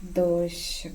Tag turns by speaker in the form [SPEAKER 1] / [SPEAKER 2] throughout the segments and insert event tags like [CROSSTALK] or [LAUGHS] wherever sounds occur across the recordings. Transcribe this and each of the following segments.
[SPEAKER 1] дощик.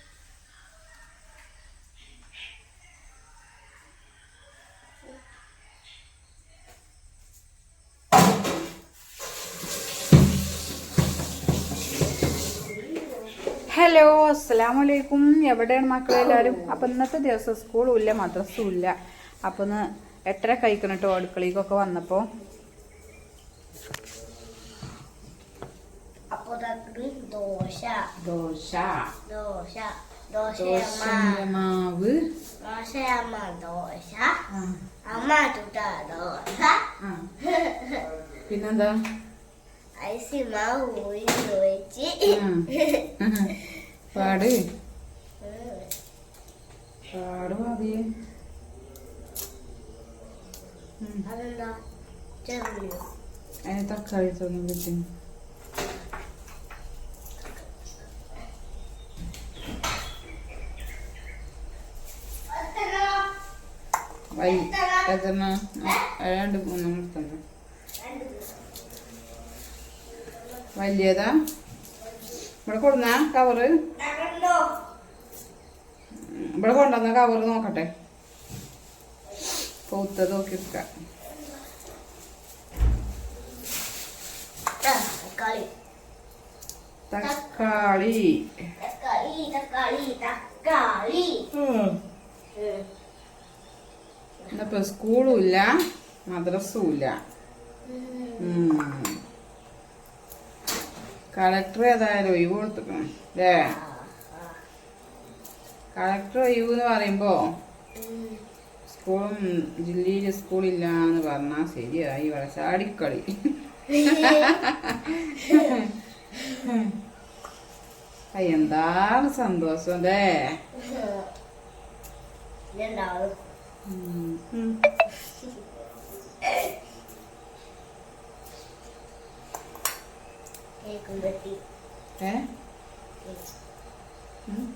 [SPEAKER 2] Hello അസ്സാം വലൈക്കും എവിടെയാണ് മക്കളെല്ലാവരും അപ്പം ഇന്നത്തെ ദിവസം സ്കൂളും ഇല്ല മദ്രസും ഇല്ല. അപ്പം ഒന്ന് എത്ര കഴിക്കണം കേട്ടോ അടുക്കളയ്ക്കൊക്കെ വന്നപ്പോൾ
[SPEAKER 1] ദോശ.
[SPEAKER 2] ദോശ.
[SPEAKER 1] ദോശ. ദോശയമ്മ ദോശ
[SPEAKER 2] ആ,
[SPEAKER 1] അമ്മ ചുട്ട ദോശ.
[SPEAKER 2] ആ. പിന്നെന്താ?
[SPEAKER 1] ഉഴുന്ന് വെച്ച്.
[SPEAKER 2] പാട്. പാട് അതിന് തക്കാളി തോന്നും വൈ എത്ര രണ്ട് മൂന്ന് വലിയതാ? ഇവിടെ കൊടുന്ന കവറ് ഇവിടെ കൊണ്ടുവന്ന കവറ് നോക്കട്ടെ. പൂത്തത് നോക്കി എടുക്കാം
[SPEAKER 1] തക്കാളി.
[SPEAKER 2] ഇന്നിപ്പോ സ്കൂളും ഇല്ല മദ്രസും ഇല്ല. കളക്ടർ ഏതായാലും ഒഴിവ് കൊടുത്തിക്കണം അല്ലേ കളക്ടർ ഒഴിവ് എന്ന് പറയുമ്പോ സ്കൂളും ജില്ലയിൽ സ്കൂളില്ല എന്ന് പറഞ്ഞാൽ ശരിയായി വളച്ചാടിക്കളി എന്താണ് സന്തോഷം അല്ലേ.
[SPEAKER 1] കേക്കും വെട്ടി
[SPEAKER 2] ഏ.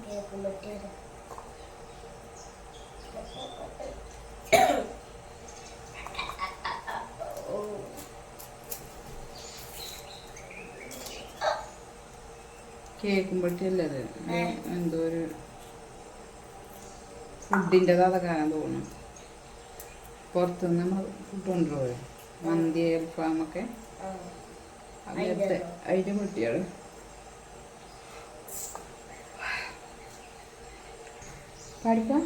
[SPEAKER 1] കേക്കും. വെട്ടി
[SPEAKER 2] കേക്കും പറ്റിയല്ലേ അത്? എന്തോ ഒരു ഫുഡിന്റെ അതൊക്കെയാണ് തോന്നുന്നു. പുറത്തുനിന്ന് നമ്മൾ ഫുഡ് കൊണ്ടുപോയി മന്തി അൽഫാമൊക്കെ അങ്ങനത്തെ അതിന്റെ കുട്ടികൾ പഠിക്കാം?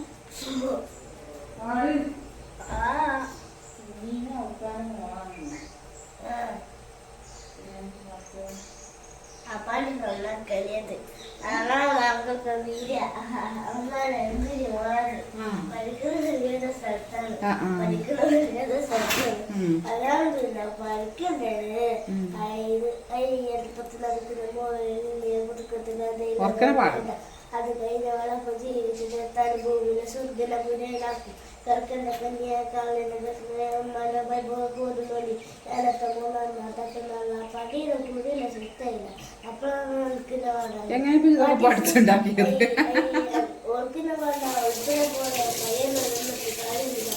[SPEAKER 1] ആ അപ്പാണ്ട് നന്നാക്കലിയത് അതാ മക്കൾക്ക് വീര അമ്മ എന്തിരി മോളാണ് പഠിക്കുന്ന സ്ഥലത്താണ്?
[SPEAKER 2] ആ, ആ.
[SPEAKER 1] പഠിക്കുന്ന സ്ഥലത്താണ്?
[SPEAKER 2] ഉം.
[SPEAKER 1] അതാണ് പിന്നെ പഠിക്കുന്നത്
[SPEAKER 2] പാടും.
[SPEAKER 1] അത് കഴിഞ്ഞ വളപ്പം ജീവിതത്തിലെത്താൻ ഭൂമിയിലെ സ്വർഗന പുരയിലാക്കും ഞാനത്തെ മൂന്നാം പടിയുടെ അപ്പോഴാണ്
[SPEAKER 2] പഠിച്ചുണ്ടാക്കിയത്?
[SPEAKER 1] ഓർക്കുന്ന പാടാ പോലെ കാര്യമില്ല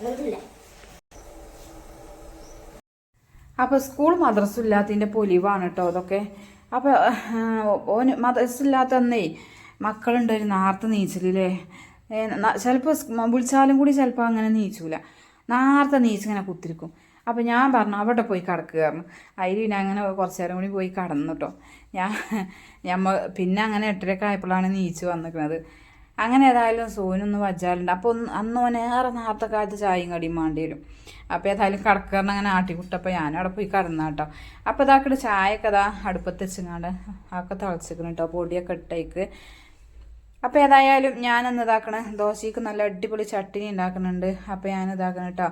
[SPEAKER 1] ഒന്നുമില്ല
[SPEAKER 2] അപ്പോൾ സ്കൂൾ മദ്രസ ഇല്ലാത്തതിന്റെ പൊലിവാണ് കേട്ടോ അതൊക്കെ അപ്പോൾ ഓന് മദ്രസ അന്നേ മക്കളുണ്ടായിരുന്നു നേരത്തെ നീച്ചലില്ലേ? ചിലപ്പോൾ വിളിച്ചാലും കൂടി ചിലപ്പോൾ അങ്ങനെ നീച്ചൂല. നേരത്തെ നീച്ചിങ്ങനെ കുത്തിരിക്കും. അപ്പോൾ ഞാൻ പറഞ്ഞു അവിടെ പോയി കിടക്കുകയായിരുന്നു അതിൽ പിന്നെ അങ്ങനെ കുറച്ച് നേരം കൂടി പോയി കടന്നു കേട്ടോ ഞാൻ ഞമ്മ പിന്നെ അങ്ങനെ എട്ടരക്കായപ്പോഴാണ് നീച്ച് വന്നിരിക്കുന്നത് അങ്ങനെ ഏതായാലും സോനൊന്ന് വജ്ജാലുണ്ട്. അപ്പോൾ ഒന്ന് അന്ന് ഏറെ നേരത്തെ കാലത്ത് ചായയും കടിയും വേണ്ടി വരും. അപ്പോൾ ഏതായാലും കടക്കാരൻ അങ്ങനെ ആട്ടിക്കുട്ടപ്പോൾ ഞാനും അവിടെ പോയി കടന്നു കേട്ടോ അപ്പോൾ ഇതാക്കിട്ട് ചായയൊക്കെ അതാ അടുപ്പത്ത് വെച്ചിങ്ങാണ്ട് ആക്കെ തിളച്ചിക്കണം കേട്ടോ പൊടിയൊക്കെ ഇട്ടേക്ക്. അപ്പോൾ ഏതായാലും ഞാനന്ന് ഇതാക്കണ ദോശയ്ക്ക് നല്ല അടിപൊളി ചട്ടിനി ഉണ്ടാക്കുന്നുണ്ട് അപ്പോൾ ഞാൻ ഇതാക്കണം കേട്ടോ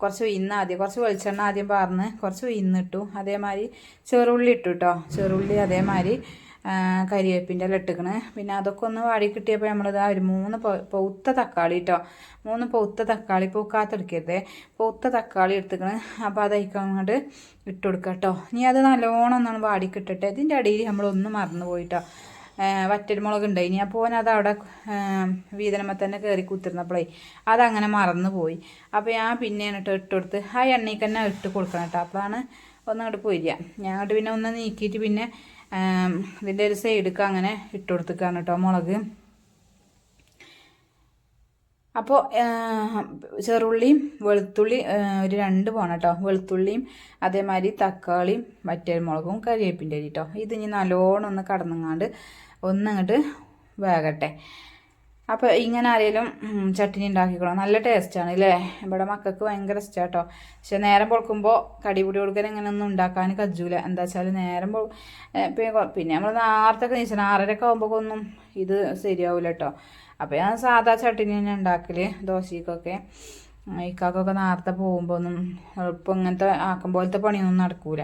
[SPEAKER 2] കുറച്ച് ഇന്ന് ആദ്യം കുറച്ച് വെളിച്ചെണ്ണ ആദ്യം പാർന്ന് കുറച്ച് ഇന്നിട്ടു അതേമാതിരി ചെറുള്ളി ഇട്ടു കേട്ടോ ചെറുള്ളി അതേമാതിരി കരിവേപ്പിന്റെ ഇട്ടിക്കണ്. പിന്നെ അതൊക്കെ ഒന്ന് വാടി കിട്ടിയപ്പോൾ നമ്മളിത് ഒരു മൂന്ന് പൗത്ത തക്കാളി കേട്ടോ മൂന്ന് പൗത്ത തക്കാളി പൂക്കാത്തെടുക്കരുതേ. പൗത്ത തക്കാളി എടുത്തിക്കണ്. അപ്പോൾ അത് അങ്ങോട്ട് ഇട്ട് കൊടുക്കുക കേട്ടോ ഇനി അത് നല്ലോണം ഒന്നാണ് വാടി കിട്ടട്ടെ. ഇതിന്റെ അടിയിൽ നമ്മളൊന്ന് മറന്നു പോയിട്ടോ വറ്റൽമുളക് ഉണ്ടായിനി അപ്പോൾ ഞാൻ അത് അവിടെ വീതനമ്മ തന്നെ കയറി കുത്തിരുന്നപ്പോഴേ അതങ്ങനെ മറന്നു പോയി. അപ്പോൾ ഞാൻ പിന്നെയാണ് കേട്ടോ ഇട്ട് കൊടുത്ത്. ആ എണ്ണയ്ക്ക് തന്നെ ഇട്ട് കൊടുക്കണം കേട്ടോ അപ്പോഴാണ് ഒന്നങ്ങോട്ട് പോയില്ല ഞാൻ അങ്ങോട്ട് പിന്നെ ഒന്ന് നീക്കിയിട്ട് പിന്നെ ഇതിന്റെ ഒരു സൈഡൊക്കെ അങ്ങനെ ഇട്ട് കൊടുത്തേക്കാണ് കേട്ടോ മുളക്. അപ്പോൾ ചെറുള്ളിയും വെളുത്തുള്ളി ഒരു രണ്ട് പോണം കേട്ടോ വെളുത്തുള്ളിയും അതേമാതിരി തക്കാളിയും വറ്റൽമുളകും കരിവേപ്പിന്റെ അരി കേട്ടോ ഇത് ഇനി നല്ലോണം ഒന്ന് കടന്നങ്ങാണ്ട് ഒന്നങ്ങോട്ട് വേകട്ടെ. അപ്പോൾ ഇങ്ങനെ ആരെങ്കിലും ചട്ടിനി ഉണ്ടാക്കിക്കോളാം നല്ല ടേസ്റ്റാണ് അല്ലേ ഇവിടെ മക്കൾക്ക് ഭയങ്കര ഇഷ്ടമാണ് കേട്ടോ പക്ഷെ നേരം പൊളക്കുമ്പോൾ കടിപിടി കൊടുക്കാൻ ഇങ്ങനെയൊന്നും ഉണ്ടാക്കാൻ കജ്ജൂല. എന്താ വെച്ചാൽ നേരം പൊ പിന്നെ നമ്മൾ നേരത്തൊക്കെ നീച്ചണം ആറരയൊക്കെ ആകുമ്പോഴൊന്നും ഇത് ശരിയാവില്ല കേട്ടോ അപ്പോൾ ഞാൻ സാധാ ചട്ടിനി തന്നെ ഉണ്ടാക്കൽ ദോശക്കൊക്കെ. ഇക്കാക്കൊക്കെ നേരത്തെ പോകുമ്പോൾ ഒന്നും എളുപ്പം ഇങ്ങനത്തെ ആക്കും പോലത്തെ പണിയൊന്നും നടക്കൂല.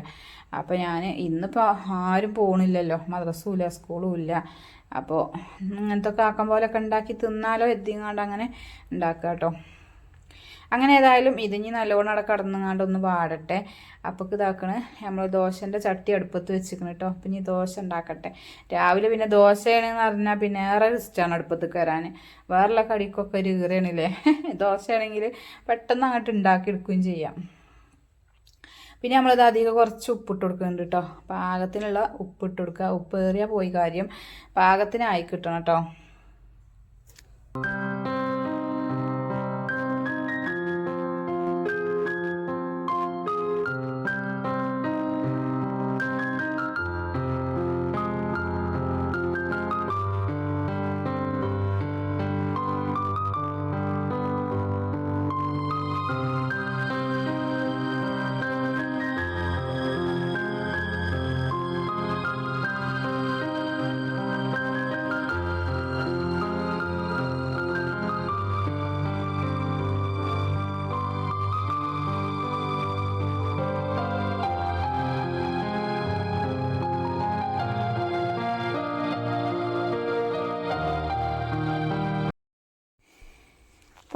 [SPEAKER 2] അപ്പോൾ ഞാൻ ഇന്നിപ്പോൾ ആരും പോകണില്ലല്ലോ മദ്രസ്സും ഇല്ല സ്കൂളും ഇല്ല. അപ്പോൾ ഇങ്ങനത്തെ കാക്കം പോലൊക്കെ ഉണ്ടാക്കി തിന്നാലോ എത്തിങ്ങാണ്ട് അങ്ങനെ ഉണ്ടാക്കുക കേട്ടോ. അങ്ങനെ ഏതായാലും ഇതിഞ്ഞ് നല്ലോണം അവിടെ കടന്നുങ്ങാണ്ട് ഒന്ന് വാടട്ടെ. അപ്പോൾ ഇതാക്കണ് നമ്മൾ ദോശന്റെ ചട്ടി അടുപ്പത്ത് വെച്ചിരിക്കണം കേട്ടോ. അപ്പം ഇനി ദോശ ഉണ്ടാക്കട്ടെ. രാവിലെ പിന്നെ ദോശയാണെന്ന് പറഞ്ഞാൽ പിന്നെ ഏറെ ഇഷ്ടമാണ് അടുപ്പത്ത് കയറാൻ വേറെയുള്ള കടിക്കൊക്കെ ഒരു ഈറയാണില്ലേ [LAUGHS] ദോശയാണെങ്കിൽ പെട്ടെന്ന് അങ്ങോട്ട് ഉണ്ടാക്കിയെടുക്കുകയും ചെയ്യാം. പിന്നെ നമ്മളത് അധികം കുറച്ച് ഉപ്പിട്ട് കൊടുക്കുന്നുണ്ട് കേട്ടോ പാകത്തിനുള്ള ഉപ്പിട്ട് കൊടുക്കുക. ഉപ്പ് ഏറിയാൽ പോയി കാര്യം. പാകത്തിനായി കിട്ടണം കേട്ടോ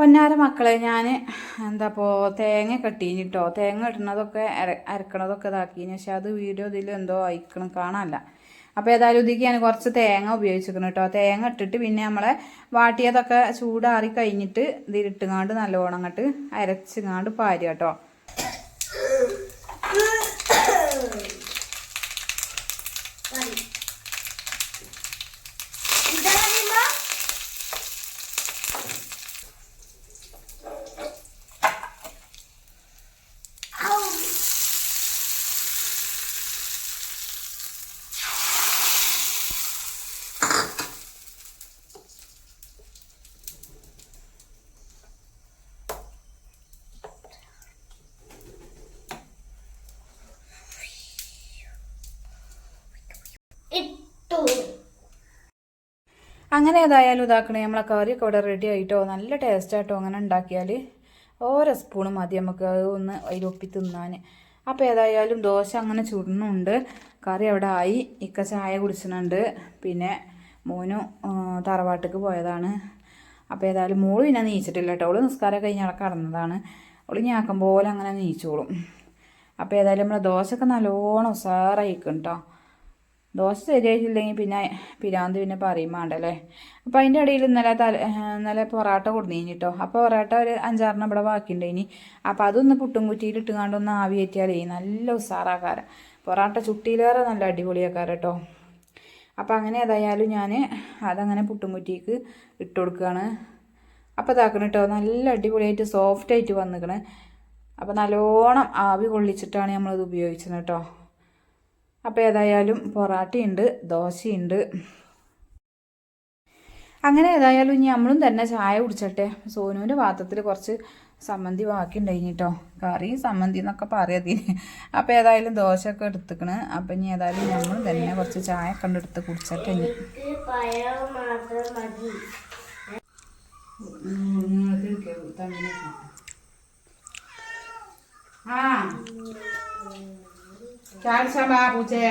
[SPEAKER 2] പൊന്നാര മക്കളെ ഞാൻ എന്താ ഇപ്പോൾ തേങ്ങ കട്ടീനിട്ടോ തേങ്ങ ഇടുന്നതൊക്കെ അര അരക്കണതൊക്കെ ഇതാക്കിന്. പക്ഷെ അത് വീഡിയോ ഇതിൽ എന്തോ അയക്കണം കാണാനല്ല. അപ്പോൾ ഏതായാലും ഇതിക്ക് ഞാൻ കുറച്ച് തേങ്ങ ഉപയോഗിച്ചിരിക്കണം കേട്ടോ തേങ്ങ ഇട്ടിട്ട് പിന്നെ നമ്മളെ വാട്ടിയതൊക്കെ ചൂടാറി കഴിഞ്ഞിട്ട് ഇതിലിട്ടുങ്ങാണ്ട് നല്ലോണം അങ്ങോട്ട് അരച്ചിങ്ങാണ്ട് പാരുക കേട്ടോ
[SPEAKER 1] മതി ഇതാ മതിയമ്മ? ഔ. ഇട്ടു
[SPEAKER 2] അങ്ങനെ ഏതായാലും ഇതാക്കണേ. നമ്മളെ കറിയൊക്കെ ഇവിടെ റെഡി ആയിട്ടോ? നല്ല ടേസ്റ്റ് ആയിട്ടോ അങ്ങനെ ഉണ്ടാക്കിയാൽ ഓരോ സ്പൂണ് മതി നമുക്ക്. ഒന്ന് അതിലൊപ്പി തിന്നാൻ അപ്പോൾ ഏതായാലും ദോശ അങ്ങനെ ചുടുന്നുണ്ട്. കറി അവിടെ ആയി. ഇക്ക ചായ കുടിച്ചിട്ടുണ്ട്. പിന്നെ മോനു തറവാട്ടിക്ക് പോയതാണ്. അപ്പോൾ ഏതായാലും മോൾ പിന്നെ നീച്ചിട്ടില്ല കേട്ടോ. അവൾ നിസ്കാരം കഴിഞ്ഞ് അവിടെ കടന്നതാണ്. അവൾ പോലെ അങ്ങനെ നീച്ചോളും. അപ്പോൾ ഏതായാലും നമ്മളെ ദോശയൊക്കെ നല്ലോണം ഉസാറായിക്കും കേട്ടോ ദോശ ശരിയായിട്ടില്ലെങ്കിൽ പിന്നെ പിരാന്ത് പിന്നെ പറയും വേണ്ടല്ലേ അപ്പോൾ അതിന്റെ ഇടയിൽ ഇന്നലെ തല ഇന്നലെ പൊറാട്ട കൊടുന്നീനി കേട്ടോ അപ്പോൾ പൊറാട്ട ഒരു അഞ്ചാറെണ്ണം ഇവിടെ ബാക്കിയുണ്ട് ഇനി അപ്പോൾ അതൊന്ന് പുട്ടും കുറ്റിയിൽ ഇട്ടുകൊണ്ട് ഒന്ന് ആവി കയറ്റിയാലേ നല്ല ഉസാറാക്കാരം. പൊറാട്ട ചുട്ടിയിലേറെ നല്ല അടിപൊളിയാക്കാരം കേട്ടോ അപ്പോൾ അങ്ങനെ ഏതായാലും ഞാൻ അതങ്ങനെ പുട്ടും കുറ്റിക്ക് ഇട്ട് കൊടുക്കുകയാണ് അപ്പോൾ ഇതാക്കണം കേട്ടോ നല്ല അടിപൊളിയായിട്ട് സോഫ്റ്റായിട്ട് വന്നിക്കണേ. അപ്പോൾ നല്ലോണം ആവി കൊള്ളിച്ചിട്ടാണ് നമ്മളത് ഉപയോഗിച്ചത് കേട്ടോ അപ്പോൾ ഏതായാലും പൊറാട്ടയുണ്ട് ദോശയുണ്ട് അങ്ങനെ ഏതായാലും ഇനി നമ്മളും തന്നെ ചായ കുടിച്ചട്ടെ സോനുവിന്റെ പാത്രത്തിൽ കുറച്ച് സമ്മന്തി ബാക്കി ഉണ്ടായിന് കേട്ടോ കറി സമ്മന്തി എന്നൊക്കെ പറയാതിന് അപ്പോൾ ഏതായാലും ദോശയൊക്കെ എടുത്തുക്കണ് അപ്പം ഇനി ഏതായാലും നമ്മളും തന്നെ കുറച്ച് ചായ കണ്ടു എടുത്ത് കുടിച്ചട്ടെ ഇനി ആ ചാടിച്ചാ ബാ പൂച്ചേ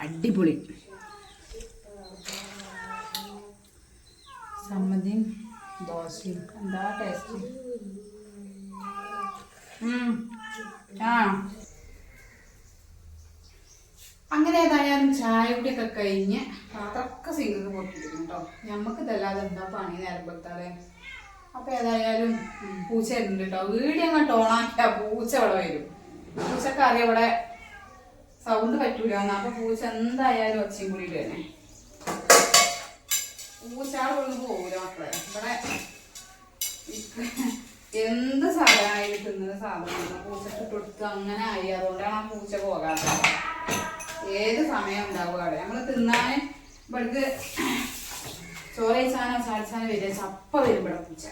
[SPEAKER 2] അടിപൊളി. സമ്മതിയും ദോശയും. എന്താ ടേസ്റ്റ് ആ. അങ്ങനെ ഏതായാലും ചായയുടെ ഒക്കെ കഴിഞ്ഞ് പാത്രമൊക്കെ സിങ്ക് പൊട്ടിയിരുന്നു കേട്ടോ ഞമ്മക്ക് ഇതല്ലാതെ എന്താ പണി നേരം വെക്കാതെ അപ്പൊ ഏതായാലും പൂച്ച വരുന്നുണ്ട് കേട്ടോ വീഡിയോ അങ്ങോട്ട് ടോണാക്കിയ പൂച്ച ഇവിടെ വരും. പൂച്ചക്ക് അറിയാം ഇവിടെ സൗണ്ട് പറ്റൂല അപ്പൊ പൂച്ച എന്തായാലും ഒച്ചയും കൂടി തന്നെ പൂച്ചാളൊന്നും പോകൂല മക്കളെ. ഇവിടെ എന്ത് സാധനമായാലും തിന്നുന്ന സാധനമാണ് പൂച്ചക്ക് കൊടുത്ത് അങ്ങനെ ആയി. അതുകൊണ്ടാണ് ആ പൂച്ച പോകാത്തത്. ഏത് സമയം ഉണ്ടാവുക അവിടെ? നമ്മൾ തിന്നാന് ഇവിടക്ക് ചോറ് സാധനം ചാടിച്ചാനോ വരിക ചപ്പ വരും ഇവിടെ പൂച്ച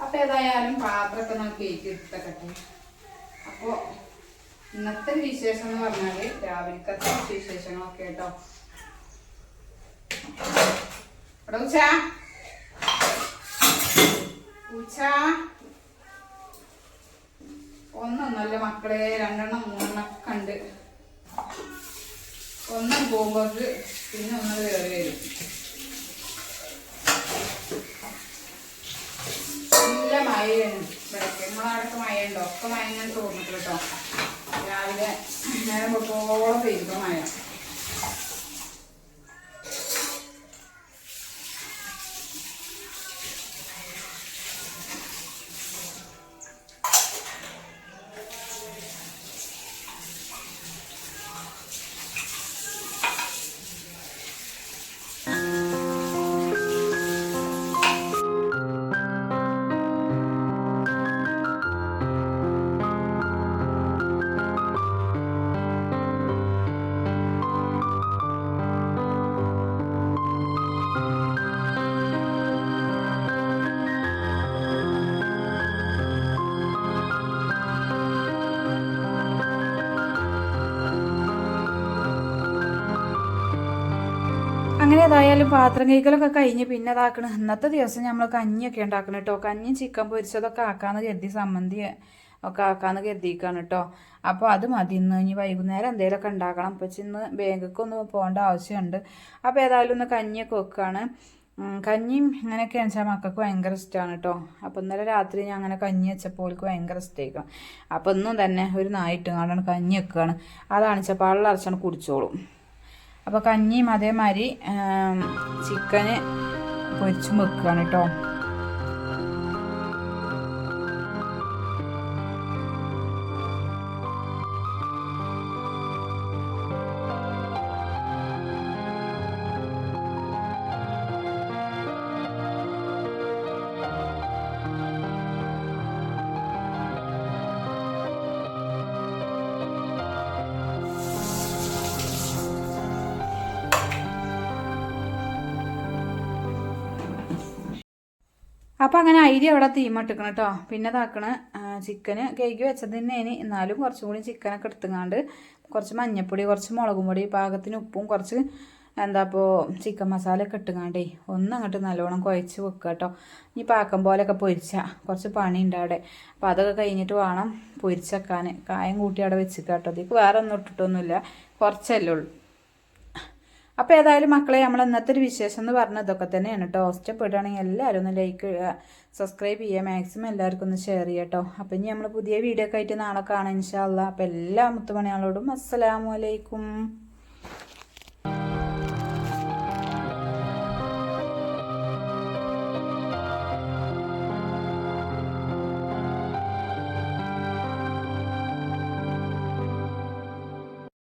[SPEAKER 2] അപ്പൊ ഏതായാലും പാത്രമൊക്കെ നമുക്ക് എടുത്തക്കട്ടെ അപ്പോ ഇന്നത്തെ വിശേഷം എന്ന് പറഞ്ഞാൽ രാവിലത്തെ വിശേഷങ്ങളൊക്കെ കേട്ടോ. പൂച്ച പൂച്ച ഒന്നൊന്നല്ല മക്കളെ രണ്ടെണ്ണം മൂന്നെണ്ണം ഒക്കെ ഉണ്ട് ഒന്നും പോകുമ്പോക്ക് പിന്നെ ഒന്നത് കയറി വരും. നല്ല മഴയാണ് ഇവിടേക്ക്. നമ്മളവിടൊക്കെ മഴയുണ്ടോ? ഒക്കെ മഴ ഞാൻ തോന്നിട്ട് രാവിലെ നേരം പൊട്ടോളം പെയ്യുമ്പോ മഴ. പാത്രം കൈകളൊക്കെ കഴിഞ്ഞ് പിന്നെ അതാക്കണ ഇന്നത്തെ ദിവസം നമ്മൾ കഞ്ഞിയൊക്കെ ഉണ്ടാക്കണം കേട്ടോ കഞ്ഞിയും ചിക്കൻ പൊരിച്ചതൊക്കെ ആക്കാന്ന് കരുതി സമ്മന്തി ഒക്കെ ആക്കാന്ന് കരുതിക്കാണ് കേട്ടോ അപ്പോൾ അത് മതി. ഇന്ന് ഇനി വൈകുന്നേരം എന്തെങ്കിലുമൊക്കെ ഉണ്ടാക്കണം. അപ്പോൾ ഇന്ന് ബാങ്കിലേക്ക് ഒന്ന് പോകേണ്ട ആവശ്യമുണ്ട്. അപ്പോൾ ഏതായാലും ഒന്ന് കഞ്ഞിയൊക്കെ വെക്കുകയാണ് കഞ്ഞിയും ഇങ്ങനെയൊക്കെ വെച്ചാൽ മക്കൾക്ക് ഭയങ്കര ഇഷ്ടമാണ് കേട്ടോ അപ്പോൾ ഇന്നലെ രാത്രി ഞാൻ അങ്ങനെ കഞ്ഞി വെച്ചപ്പോൾ അവൾക്ക് ഭയങ്കര ഇഷ്ടമായിരിക്കും അപ്പോൾ ഇന്നും തന്നെ ഒരു നായിട്ട് കാണാണ് കഞ്ഞി വെക്കുകയാണ് അതാണ് വെച്ചാൽ പള്ളറച്ചാണ് കുടിച്ചോളും. അപ്പോൾ കഞ്ഞിയും അതേമാതിരി ചിക്കന് പൊരിച്ചും വെക്കുകയാണ് കേട്ടോ. അപ്പം അങ്ങനെ അരി അവിടെ തീമട്ടിക്കണം കേട്ടോ പിന്നെ ഇതാക്കണ ചിക്കന് കേക്ക് വെച്ചത് തന്നെ ഇനി എന്നാലും കുറച്ചും കൂടി ചിക്കനൊക്കെ എടുത്തുങ്ങാണ്ട് കുറച്ച് മഞ്ഞപ്പൊടി കുറച്ച് മുളകും പൊടി പാകത്തിന് ഉപ്പും കുറച്ച് എന്താ ഇപ്പോൾ ചിക്കൻ മസാല ഒക്കെ ഇട്ടുങ്ങാണ്ടേ ഒന്ന് അങ്ങോട്ട് നല്ലോണം കുഴച്ച് വെക്കുക കേട്ടോ ഇനി പാക്കം പോലെയൊക്കെ പൊരിച്ച കുറച്ച് പണിയുണ്ട് അവിടെ. അപ്പോൾ അതൊക്കെ കഴിഞ്ഞിട്ട് വേണം പൊരിച്ചെക്കാൻ കായം കൂട്ടി അവിടെ വെച്ചിട്ട് കേട്ടോ അതിക്ക് വേറെ ഒന്നും ഇട്ടിട്ടൊന്നുമില്ല. കുറച്ചല്ലേ ഉള്ളൂ. അപ്പോൾ ഏതായാലും മക്കളെ നമ്മൾ ഇന്നത്തെ ഒരു വിശേഷം എന്ന് പറഞ്ഞത് ഇതൊക്കെ തന്നെയാണ് കേട്ടോ ഇഷ്ടപ്പെടുകയാണെങ്കിൽ എല്ലാവരും ഒന്ന് ലൈക്ക് സബ്സ്ക്രൈബ് ചെയ്യുക. മാക്സിമം എല്ലാവർക്കും ഒന്ന് ഷെയർ ചെയ്യുക കേട്ടോ അപ്പം ഇനി നമ്മൾ പുതിയ വീഡിയോ ഒക്കെ ആയിട്ട് നാളെ കാണാം ഇൻഷാല്ല അപ്പോൾ എല്ലാ മുത്തുമണികളോടും അസ്സലാമു അലൈക്കും.